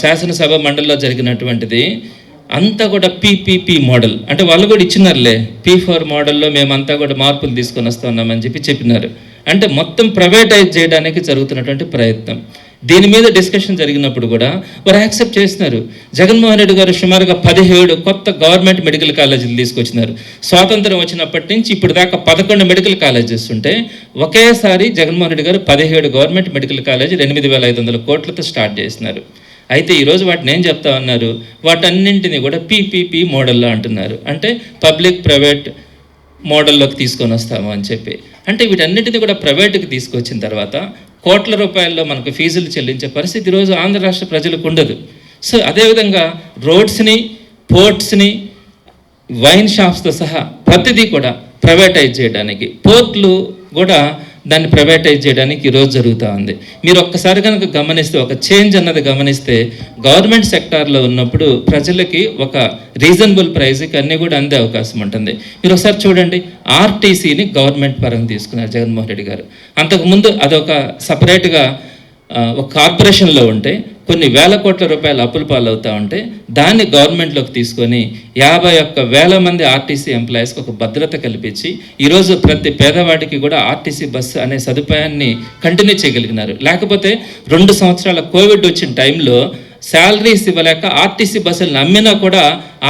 శాసనసభ మండలిలో జరిగినటువంటిది అంతా కూడా పీపీపీ మోడల్. అంటే వాళ్ళు కూడా ఇచ్చినారులే పీ ఫోర్ మోడల్లో మేమంతా కూడా మార్పులు తీసుకొని వస్తున్నామని చెప్పి చెప్పినారు. అంటే మొత్తం ప్రైవేటైజ్ చేయడానికి జరుగుతున్నటువంటి ప్రయత్నం. దీని మీద డిస్కషన్ జరిగినప్పుడు కూడా వారు యాక్సెప్ట్ చేస్తున్నారు జగన్మోహన్ రెడ్డి గారు సుమారుగా పదిహేడు కొత్త గవర్నమెంట్ మెడికల్ కాలేజీలు తీసుకొచ్చినారు. స్వాతంత్రం వచ్చినప్పటి నుంచి ఇప్పుడు దాకా పదకొండు మెడికల్ కాలేజెస్ ఉంటే ఒకేసారి జగన్మోహన్ రెడ్డి గారు పదిహేడు గవర్నమెంట్ మెడికల్ కాలేజీలు ఎనిమిది వేల ఐదు వందల కోట్లతో స్టార్ట్ చేసినారు. అయితే ఈరోజు వాటిని ఏం చెప్తా ఉన్నారు? వాటన్నింటినీ కూడా పీపీపీ మోడల్లో అంటున్నారు. అంటే పబ్లిక్ ప్రైవేట్ మోడల్లోకి తీసుకొని వస్తాము అని చెప్పి. అంటే వీటన్నిటిని కూడా ప్రైవేట్కి తీసుకొచ్చిన తర్వాత కోట్ల రూపాయల్లో మనకు ఫీజులు చెల్లించే పరిస్థితి ఈరోజు ఆంధ్ర రాష్ట్ర ప్రజలకు ఉండదు. సో అదేవిధంగా రోడ్స్ని పోర్ట్స్ని వైన్ షాప్స్తో సహా ప్రతిదీ కూడా ప్రైవేటైజ్ చేయడానికి పోర్ట్లు కూడా దాన్ని ప్రైవేటైజ్ చేయడానికి ఈరోజు జరుగుతూ ఉంది. మీరు ఒక్కసారి కనుక గమనిస్తే ఒక చేంజ్ అన్నది గమనిస్తే గవర్నమెంట్ సెక్టార్లో ఉన్నప్పుడు ప్రజలకి ఒక రీజనబుల్ ప్రైస్కి అన్నీ కూడా అందే అవకాశం ఉంటుంది. మీరు ఒకసారి చూడండి ఆర్టీసీని గవర్నమెంట్ పరంగా తీసుకున్నారు జగన్మోహన్ రెడ్డి గారు. అంతకుముందు అదొక సపరేట్గా ఒక కార్పొరేషన్లో ఉంటే కొన్ని వేల కోట్ల రూపాయల అప్పుల పాలవుతూ ఉంటే దాన్ని గవర్నమెంట్లోకి తీసుకొని యాభై ఒక్క వేల మంది ఆర్టీసీ ఎంప్లాయీస్కి ఒక భద్రత కల్పించి ఈరోజు ప్రతి పేదవాడికి కూడా ఆర్టీసీ బస్సు అనే సదుపాయాన్ని కంటిన్యూ చేయగలిగినారు. లేకపోతే రెండు సంవత్సరాల కోవిడ్ వచ్చిన టైంలో శాలరీస్ ఇవ్వలేక ఆర్టీసీ బస్సులను అమ్మినా కూడా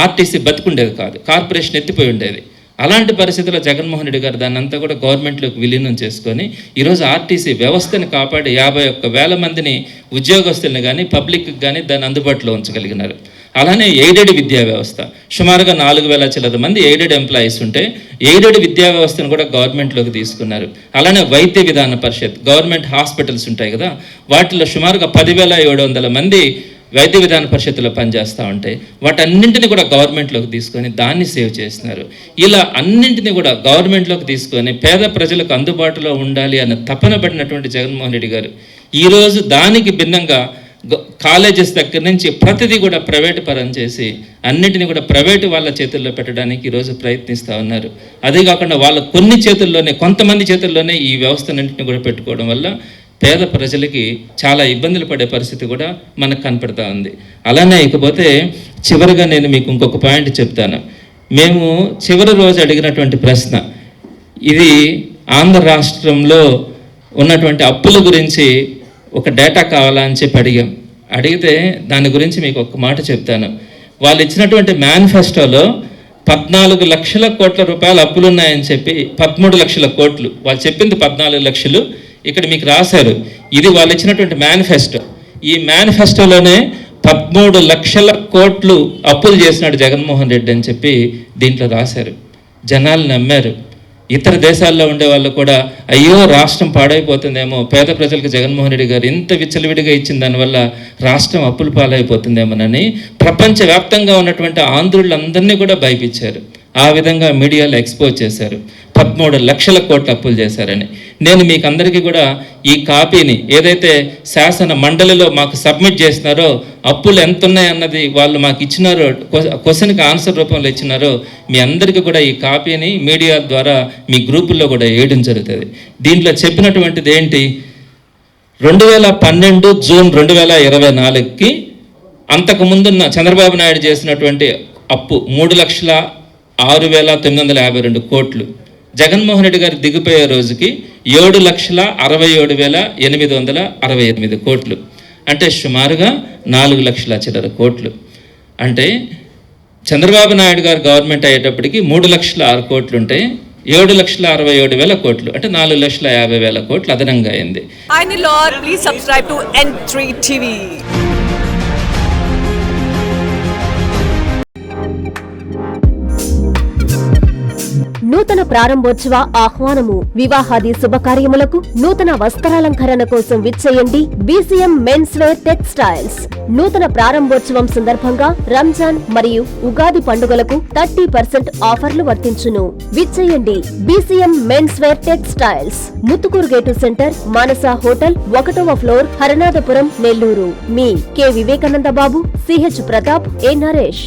ఆర్టీసీ బతుకుండేది కాదు. కార్పొరేషన్ ఎత్తిపోయి ఉండేది. అలాంటి పరిస్థితుల్లో జగన్మోహన్ రెడ్డి గారు దాన్ని అంతా కూడా గవర్నమెంట్లోకి విలీనం చేసుకొని ఈరోజు ఆర్టీసీ వ్యవస్థను కాపాడి యాభై ఒక్క వేల మందిని ఉద్యోగస్తులను కానీ పబ్లిక్కి కానీ దాన్ని అందుబాటులో ఉంచగలిగినారు. అలానే ఎయిడెడ్ విద్యా వ్యవస్థ. సుమారుగా నాలుగు వేల చిల్లర మంది ఎయిడెడ్ ఎంప్లాయీస్ ఉంటే ఎయిడెడ్ విద్యా వ్యవస్థను కూడా గవర్నమెంట్లోకి తీసుకున్నారు. అలానే వైద్య విధాన పరిషత్ గవర్నమెంట్ హాస్పిటల్స్ ఉంటాయి కదా వాటిలో సుమారుగా పదివేల ఏడు వందల మంది వైద్య విధాన పరిషత్తులో పనిచేస్తూ ఉంటాయి వాటన్నింటిని కూడా గవర్నమెంట్లోకి తీసుకొని దాన్ని సేవ్ చేస్తున్నారు. ఇలా అన్నింటిని కూడా గవర్నమెంట్లోకి తీసుకొని పేద ప్రజలకు అందుబాటులో ఉండాలి అన్న తపన పడినటువంటి జగన్మోహన్ రెడ్డి గారు ఈరోజు దానికి భిన్నంగా కాలేజెస్ దగ్గర నుంచి ప్రతిదీ కూడా ప్రైవేట్ పరం చేసి అన్నిటిని కూడా ప్రైవేటు వాళ్ళ చేతుల్లో పెట్టడానికి ఈరోజు ప్రయత్నిస్తూ ఉన్నారు. అదే కాకుండా వాళ్ళ కొన్ని చేతుల్లోనే కొంతమంది చేతుల్లోనే ఈ వ్యవస్థలన్నింటిని కూడా పెట్టుకోవడం వల్ల పేద ప్రజలకి చాలా ఇబ్బందులు పడే పరిస్థితి కూడా మనకు కనపడతా ఉంది. అలానే ఇకపోతే చివరిగా నేను మీకు ఇంకొక పాయింట్ చెప్తాను. మేము చివరి రోజు అడిగినటువంటి ప్రశ్న ఇది ఆంధ్ర రాష్ట్రంలో ఉన్నటువంటి అప్పుల గురించి ఒక డేటా కావాలా అని చెప్పి అడిగాం. అడిగితే దాని గురించి మీకు ఒక మాట చెప్తాను. వాళ్ళు ఇచ్చినటువంటి మేనిఫెస్టోలో పద్నాలుగు లక్షల కోట్ల రూపాయల అప్పులు ఉన్నాయని చెప్పి పదమూడు లక్షల కోట్లు వాళ్ళు చెప్పింది పద్నాలుగు లక్షలు ఇక్కడ మీకు రాశారు. ఇది వాళ్ళు ఇచ్చినటువంటి మేనిఫెస్టో ఈ మేనిఫెస్టోలోనే పదమూడు లక్షల కోట్లు అప్పులు చేసినాడు జగన్మోహన్ రెడ్డి అని చెప్పి దీంట్లో రాశారు. జనాలు నమ్మారు. ఇతర దేశాల్లో ఉండే వాళ్ళు కూడా అయ్యో రాష్ట్రం పాడైపోతుందేమో పేద ప్రజలకు జగన్మోహన్ రెడ్డి గారు ఇంత విచ్చలవిడిగా ఇచ్చిన దానివల్ల రాష్ట్రం అప్పుల పాలైపోతుందేమోనని ప్రపంచవ్యాప్తంగా ఉన్నటువంటి ఆంధ్రులందరినీ కూడా భయపించారు. ఆ విధంగా మీడియాలో ఎక్స్పోజ్ చేశారు. పదమూడు లక్షల కోట్ల అప్పులు చేశారని. నేను మీకు అందరికీ కూడా ఈ కాపీని ఏదైతే శాసన మండలిలో మాకు సబ్మిట్ చేసినారో అప్పులు ఎంత ఉన్నాయన్నది వాళ్ళు మాకు ఇచ్చినారో క్వశ్చన్కి ఆన్సర్ రూపంలో ఇచ్చినారో మీ అందరికీ కూడా ఈ కాపీని మీడియా ద్వారా మీ గ్రూపుల్లో కూడా వేయడం జరుగుతుంది. దీంట్లో చెప్పినటువంటిది ఏంటి? రెండు వేల పన్నెండు జూన్ రెండు వేల ఇరవై నాలుగుకి అంతకు ముందున్న చంద్రబాబు నాయుడు చేసినటువంటి అప్పు మూడు లక్షల ఆరు వేల తొమ్మిది వందల యాభై రెండు కోట్లు. జగన్మోహన్ రెడ్డి గారు దిగిపోయే రోజుకి ఏడు లక్షల అరవై ఏడు వేల ఎనిమిది వందల అరవై ఎనిమిది కోట్లు. అంటే సుమారుగా నాలుగు లక్షల చిల్లర కోట్లు. అంటే చంద్రబాబు నాయుడు గారు గవర్నమెంట్ అయ్యేటప్పటికి మూడు లక్షల ఆరు కోట్లు ఉంటే ఏడు లక్షల అరవై ఏడు వేల కోట్లు. అంటే నాలుగు లక్షల యాభై వేల కోట్లు అదనంగా అయింది. నూతన ప్రారంభోత్సవ ఆహ్వానము. వివాహాది శుభకార్యములకు నూతన వస్త్రాలంకరణ కోసం విచ్చేయండి బీసీఎం మెన్స్ వేర్ టెక్స్టైల్స్. నూతన ప్రారంభోత్సవం సందర్భంగా రంజాన్ మరియు ఉగాది పండుగలకు థర్టీ పర్సెంట్ ఆఫర్లు వర్తించును. విచ్చేయండి BCM mens wear textiles. Muthukur gate centre Manasa hotel ఒకటవ floor Haranathapuram Nellore. Me K Vivekananda Babu CH Pratap A Naresh.